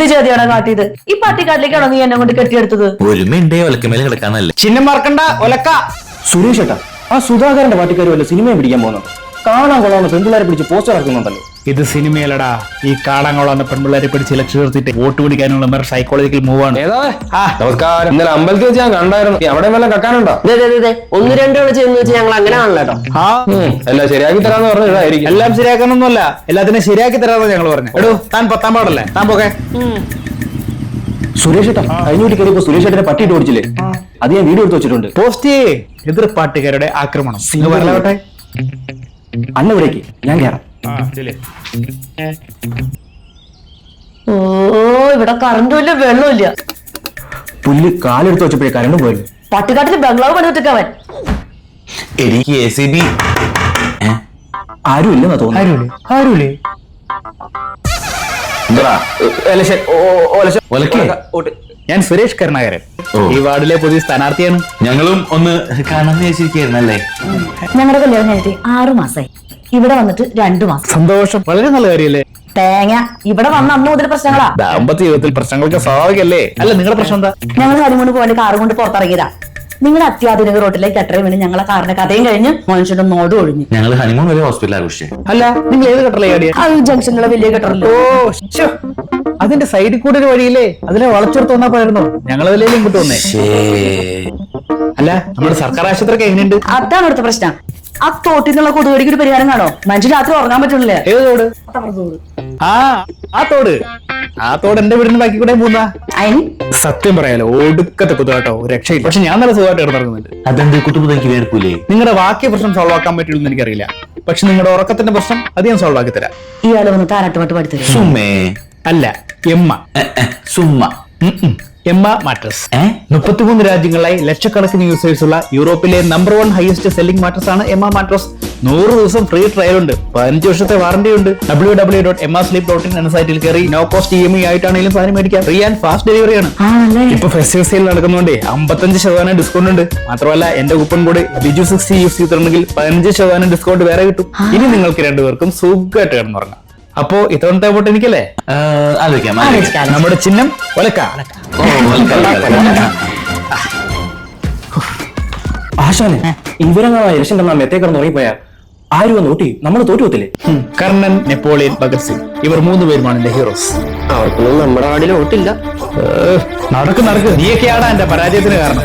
എന്ത് ചെയ്തിയാണ് കാട്ടിയത്. ഈ പാട്ടിക്കാട്ടിലേക്കാണോ നീ എന്നെ കൊണ്ട് കെട്ടിയെടുത്തത്? ഒരു മിണ്ടേ ഒലക്കമേലെ കിടക്കാനല്ലേ. ചിഹ്നം മറക്കണ്ട ഒലക്ക. സുരേഷ് ഏട്ടാ ആ സുധാകരന്റെ പാട്ടിക്കാർ വല്ല സിനിമയും പിടിക്കാൻ പോകുന്നു കാണാൻ കൊള്ളാവുന്ന പെൺപിള്ളേരെ പിടിച്ച് പോസ്റ്റർ ഇറക്കുന്നുണ്ടല്ലോ. ഇത് സിനിമയിലടാ ഈ കാടങ്ങളാണ് പെൺപിള്ളേരെ പിടിച്ച് ഇലക്ഷൻ നിർത്തിയിട്ട് വോട്ട് പിടിക്കാനുള്ള സൈക്കോളജിക്കൽ മൂവ് ആണ്. നമസ്കാരം. ഇന്നലെ അമ്പലത്തിൽ വെച്ച് ഞാൻ കണ്ടായിരുന്നു. അവിടെ വല്ല കക്കാനുണ്ടോ? ദേ, ദേ, ദേ, ദേ, ഒന്ന് രണ്ട് തവണ ചെയ്യുന്ന വെച്ച് ഞങ്ങൾ അങ്ങനെ ആണല്ലോ എല്ലാം ശരിയാക്കി തരാന്ന് പറഞ്ഞു ഇതായിരിക്കും. എല്ലാം ശരിയാക്കാനൊന്നുമല്ല എല്ലാത്തിനും ശരിയാക്കി തരാമെന്ന് ഞങ്ങൾ പറഞ്ഞു. എടോ താൻ പത്താം പാടല്ലേ? താൻ പോകെ സുരേഷ് കഴിഞ്ഞൂട്ടി കയറിയപ്പോ സുരേഷ് ഏട്ടനെ പട്ടിയിട്ട് ഓടിച്ചില്ലേ? അത് ഞാൻ വീഡിയോ എടുത്ത് വെച്ചിട്ടുണ്ട്. പോസ്റ്റ് എതിർ പാട്ടുകാരുടെ ആക്രമണം. അന്ന ഇവിടേക്ക് ഞാൻ കയറാം ഓ ഇവിടെ കറണ്ടും ഇല്ല വെള്ളവും ഇല്ല. പുല്ല് കാലെടുത്ത് വെച്ചപ്പോഴേ കറണ്ടും പോയി. പട്ടിക്കാട്ടിൽ ബംഗ്ലാവ് പണിതിട്ടവൻ എനിക്ക് എ സി ബി ആരും ഇല്ലെന്നാ തോന്നുന്നു. ആരുമില്ലേ? ആരുമില്ലേ? ഞാൻ സുരേഷ് കരുണാകരൻ. ഈ വാർഡിലെ പുതിയ സ്ഥാനാർത്ഥിയാണ്. ഞങ്ങളും ഒന്ന് കാണാന്ന് വിചാരിച്ചിരിക്കുന്നല്ലേ ഞങ്ങളുടെ കല്യാണം കഴിഞ്ഞിട്ട് ആറു മാസമായി ഇവിടെ വന്നിട്ട് രണ്ടു മാസം. സന്തോഷം. വളരെ നല്ല കാര്യല്ലേ? തേങ്ങ. ഇവിടെ വന്ന അന്ന് മുതൽ പ്രശ്നങ്ങളാ. ദാമ്പത്യ ജീവിതത്തിൽ പ്രശ്നങ്ങളൊക്കെ സ്വാഭാവികല്ലേ? അല്ല നിങ്ങളുടെ പ്രശ്നം എന്താ? ഞങ്ങൾ ഹരിമൂണ് പോകാൻ കാറ് കൊണ്ട് പുറത്തിറങ്ങിയതാ. നിങ്ങളുടെ അത്യാധുനിക റോട്ടിലേക്ക് അത്രയും വേണം ഞങ്ങളെ കാറിന്റെ കഥയും കഴിഞ്ഞ് മനുഷ്യന്റെ നോട് ഒഴിഞ്ഞു. ഞങ്ങൾ ഹണിമൂൺ വരെ ഹോസ്പിറ്റലിൽ ആഘോഷിച്ചേ അല്ല നിങ്ങൾ ഏത് ജംഗ്ഷനിലെ വലിയ ഓ ശ്ശോ. അതിന്റെ സൈഡിൽ കൂടെ ഒരു വഴിയില്ലേ? അതിനെ വളച്ചെടുത്ത് വന്നാ പോയിരുന്നു ഞങ്ങൾ അതിലേലും ഇങ്ങോട്ട് വന്നേ? അല്ല നമ്മുടെ സർക്കാർ ആശുപത്രി എങ്ങനെയുണ്ട്? അതാണ് ഇവിടുത്തെ പ്രശ്നം. ആ തോട്ടിൽ നിന്നുള്ള കൊതുകടിക്ക് ഒരു പരിഹാരം കാണോ? മനുഷ്യൻ രാത്രി ഉറങ്ങാൻ പറ്റുന്നില്ലേ ഏത് തോട്? ആ ആ തോട്. ആ തോട്. എന്റെ വീടിന് ബാക്കി കൂടെ പോകുന്ന സത്യം പറയാലോ ഒടുക്കത്തെ കുത്തുകാട്ടോ രക്ഷയില്ല. പക്ഷെ ഞാൻ നല്ല സുഖമായിട്ട് ഇടന്നിറങ്ങുന്നുണ്ട് അതെന്ത് കുട്ടുപുതയ്ക്ക് വേർക്കൂലേ? നിങ്ങളുടെ വാക്യ പ്രശ്നം സോൾവ് ആക്കാൻ പറ്റുള്ളൂ എന്ന് എനിക്കറിയില്ല. പക്ഷെ നിങ്ങളുടെ ഉറക്കത്തിന്റെ പ്രശ്നം അത് ഞാൻ സോൾവ് ആക്കി തരാം. വന്ന് താരാട്ടുപാട്ട് അല്ല എമ്മ. സുമ്മ. Emma mattress. മുപ്പത്തിമൂന്ന് രാജ്യങ്ങളിലായി ലക്ഷക്കണക്കിന് യൂസേഴ്സ് ഉള്ള യൂറോപ്പിലെ number one highest selling mattress ആണ് എമ്മ മാട്രസ്. നൂറ് ദിവസം ഫ്രീ ട്രയൽ ഉണ്ട്. പതിനഞ്ച് വർഷത്തെ വാറന്റി ഉണ്ട്. W W dot M sleep dot in എന്ന സൈറ്റിൽ കയറി no cost E M I ആയിട്ടാണെങ്കിലും സാധനം മേടിക്കാം. ഫ്രീ ആൻഡ് ഫാസ്റ്റ് ഡെലിവറി ആണ്. ഇപ്പൊ ഫെസ്റ്റിവൽ സെയിൽ നടക്കുന്നതുകൊണ്ട് അമ്പത്തഞ്ച് ശതമാനം ഡിസ്കൗണ്ട് ഉണ്ട്. മാത്രമല്ല എന്റെ coupon code Biju sixty use ചെയ്തിട്ടുണ്ടെങ്കിൽ പതിനഞ്ച് ശതമാനം ഡിസ്കൗണ്ട് വേറെ കിട്ടും. ഇനി നിങ്ങൾക്ക് രണ്ടുപേർക്കും സുഖമായിട്ട് കിടന്നുറങ്ങാം. അപ്പോ ഇത്തവണത്തെ വോട്ട് എനിക്കല്ലേ? ആലോചിക്കാം ആലോചിക്കാം. നമ്മുടെ ചിഹ്നം ഒലക്ക ഓ. ആശാനെ ഇവരങ്ങാ ഇലക്ഷൻ തന്നാ മെത്തേ കിടന്ന് ഉറങ്ങിപ്പോയാ ആരും വന്ന് ഊട്ടി? നമ്മൾ തോറ്റു പോത്തില്ലേ ഉം. കർണൻ നെപ്പോളിയൻ ഭഗത് സിംഗ്. ഇവർ മൂന്ന് പേരുമാണ് എന്റെ ഹീറോസ്. അവർക്കൊന്നും നമ്മുടെ നാടിൽ വോട്ടില്ല. നടക്ക് നടക്ക്. നീയൊക്കെയാണ് എന്റെ പരാജയത്തിന് കാരണം.